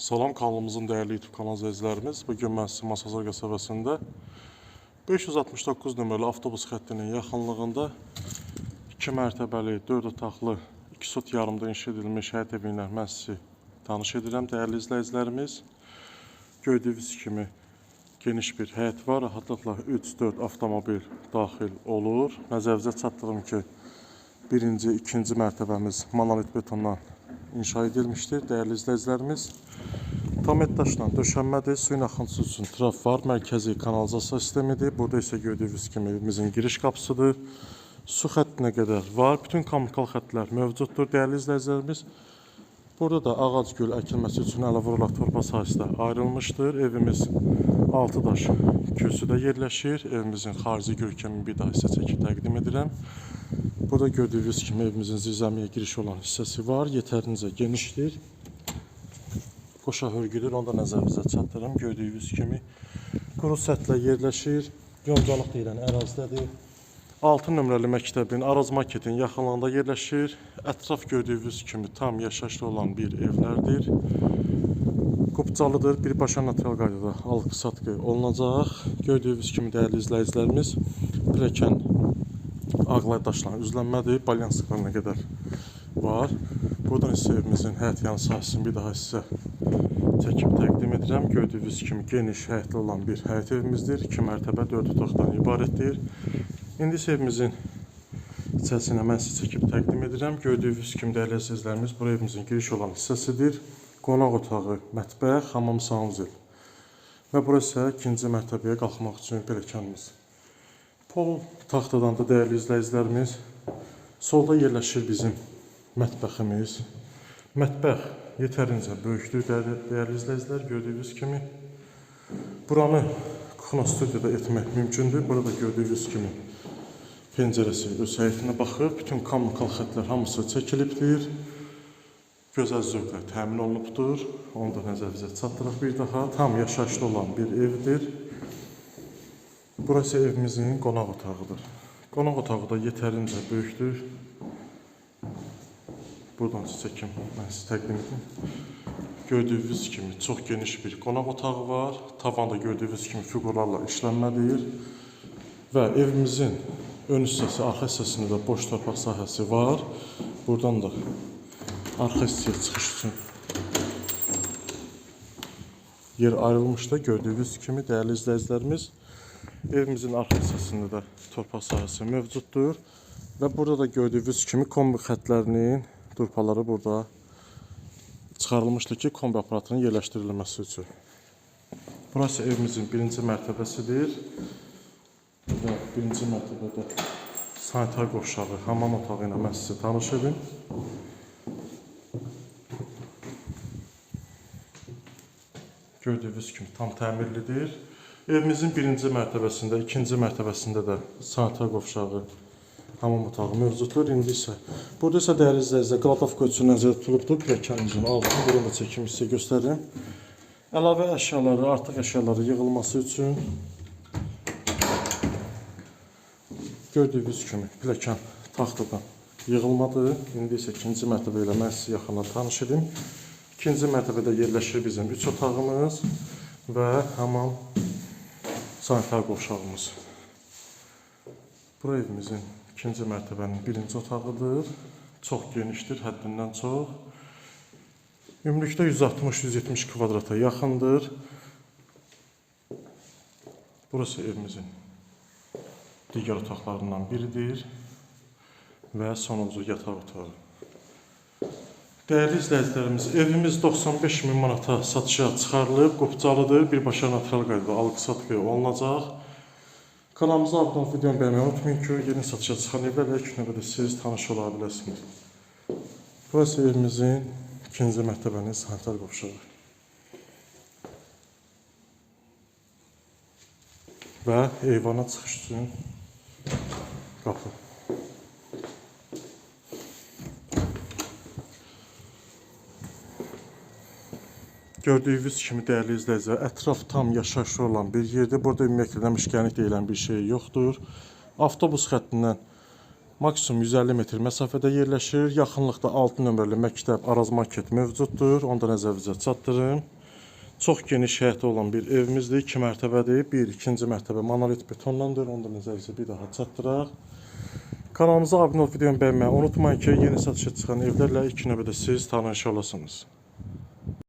Salam kanalımızın değerli YouTube kanal izləyicilərimiz. Bu gün mən sizin Masazor qəsəbəsində 569 nömrəli avtobus xəttinin yaxınlığında 2 mərtəbəli, 4 otaqlı, 2 sot yarımda inşa edilmiş həyət evi ilə mən sizi tanış edirəm dəyərli izləyicilərimiz. Gördüyünüz kimi geniş bir həyət var. Rahatlıqla 3-4 avtomobil daxil olur. Nəzərinizə çatdırım ki, birinci, ikinci mərtəbəmiz monolit betondan inşa edilmişdir. Dəyərli izləyicilərimiz, tam daşla döşənmədir. Suyun axıntısı üçün traf var. Mərkəzi kanalizasiya sistemidir. Burada isə gördüyünüz kimi evimizin giriş qapısıdır. Su xəttinə qədər var. Bütün kommunikal xəttlər mövcuddur. Dəyərli izləyicilərimiz, Burada da ağac gül əkilməsi üçün əlavə olaraq torpaq sahəsi ayrılmışdır. Evimiz 6 daş kürsüdə yerləşir. Evimizin xarici görkəmini bir daha sizə çəkib təqdim edirəm. Burada gördüyünüz kimi evimizin zirzəmiyə giriş olan hissəsi var. Yetərincə genişdir. Qoşa hörgüdür. Onu da nəzərinizə çatdırım. Gördüyünüz kimi quru səthlə yerləşir. Yoncalıq deyilən ərazidədir. 6 nömrəli məktəbin Araz marketin yaxınlığında yerləşir. Ətraf gördüyünüz kimi tam yaşayışlı olan bir evlərdir. Qubcalıdır. Birbaşa natural qaydada alqı-satqı olunacaq. Gördüyünüz kimi dəyərli izləyicilərimiz pilləkən ağlay daşla üzlənmədir. Balyansıqlarına qədər var. Buradan isə evimizin həyət sahəsini bir daha sizə çəkib təqdim edirəm. Gördüyünüz kimi geniş həyətli olan bir həyət evimizdir. 2 mərtəbə 4 otaqdan ibarətdir. İndi isə evimizin içərisinə mən sizə çəkib təqdim edirəm. Gördüyünüz kimi dəyərli izləyicilərimiz, bura evimizin giriş olan hissəsidir. Qonaq otağı, mətbəx, hamam, sanuzel. Və bura isə ikinci mərtəbəyə qalxmaq üçün pilləkənimiz. Pol taxtadan da dəyərli izləyicilərimiz, solda yerləşir bizim mətbəximiz. Mətbəx yetərincə böyükdür dəyərli, izləyicilər, gördüyünüz kimi. Buranı kuxna studiyada etmək mümkündür. Burada gördüyünüz kimi pəncərəsi öz həyətinə baxır. Bütün kommunikal xəttlər hamısı çəkilibdir. Gözəl zövqlə təmin olunubdur. Onu da nəzərinizə çatdıraq bir daha. Tam yaşayışlı olan bir evdir. Burası evimizin qonaq otağıdır. Qonaq otağı da yetərincə böyükdür. Buradan çəkim mən sizə təqdim edim. Gördüyünüz kimi çox geniş bir qonaq otağı var. Tavanda gördüyünüz kimi fiqurlarla işlənmədir. Və evimizin ön hissəsi, arxa hissəsində də boş torpaq sahəsi var. Buradan da arxa hissəyə çıxış üçün yer ayrılmışdı. Gördüyünüz kimi dəyərli izləyicilərimiz evimizin arxa hissəsində də torpaq sahəsi mövcuddur. Və burada da gördüyünüz kimi kombi xəttlərinin durpaları burada çıxarılmışdı ki, kombi aparatının yerləşdirilməsi üçün. Burası evimizin birinci mərtəbəsidir. Və birinci mərtəbədə sanitar qovşağı, hamam otağı ilə mən sizə tanış edim. Gördüyünüz kimi tam təmirlidir. Evimizin birinci mərtəbəsində, ikinci mərtəbəsində də sanitar qovşağı, hamam otağı mövcuddur. İndi isə burada isə dəyərli izləyicilər qladovka üçün nəzərdə tutulubdur. Pilləkənimizin altını bunu da çəkim sizə göstərirəm. Əlavə əşyaları, artıq əşyaları yığılması üçün gördüyünüz kimi pilləkən taxtadan yığılmadır. İndi isə ikinci mərtəbə ilə mən sizi yaxından tanış edim. İkinci mərtəbədə yerləşir bizim üç otağımız və hamam sanitar qovşağımız. Bura evimizin ikinci mərtəbənin birinci otağıdır. Çox genişdir, həddindən çox. Ümumilikdə 160-170 kvadrata yaxındır. Burası evimizin digər otaqlarından biridir və sonuncu yataq otağı. Dəyərli izləyicilərimiz, evimiz 95 min manata satışa çıxarılıb, qopcalıdır, birbaşa natural qaydada alqı-satqı olunacaq. Kanalımıza abunə olub videonu bəyənməyi unutmayın ki, yeni satışa çıxan evlərlə ilk növbədə siz tanış ola biləsiniz. Burası evimizin ikinci mərtəbənin sanitar qovşağı. Və eyvana çıxış üçün qapı. Gördüyünüz kimi dəyərli izləyicilər, ətraf tam yaşayışlı olan bir yerdir. Burada ümumiyyətlə məşgənlik deyilən bir şey yoxdur. Avtobus xəttindən Maksimum 150 metr məsafədə yerləşir. Yaxınlıqda 6 nömrəli məktəb Araz Market mövcuddur. Onu da nəzərinizə çatdırım. Çox geniş həyəti olan bir evimizdir. 2 mərtəbədir. Bir, ikinci mərtəbə monolit betondandır. Onu da nəzərinizə bir daha çatdıraq. Kanalımıza abunə olub videonu bəyənməyi unutmayın ki, yeni satışa çıxan evlərlə ilk növbədə siz tanış olasınız.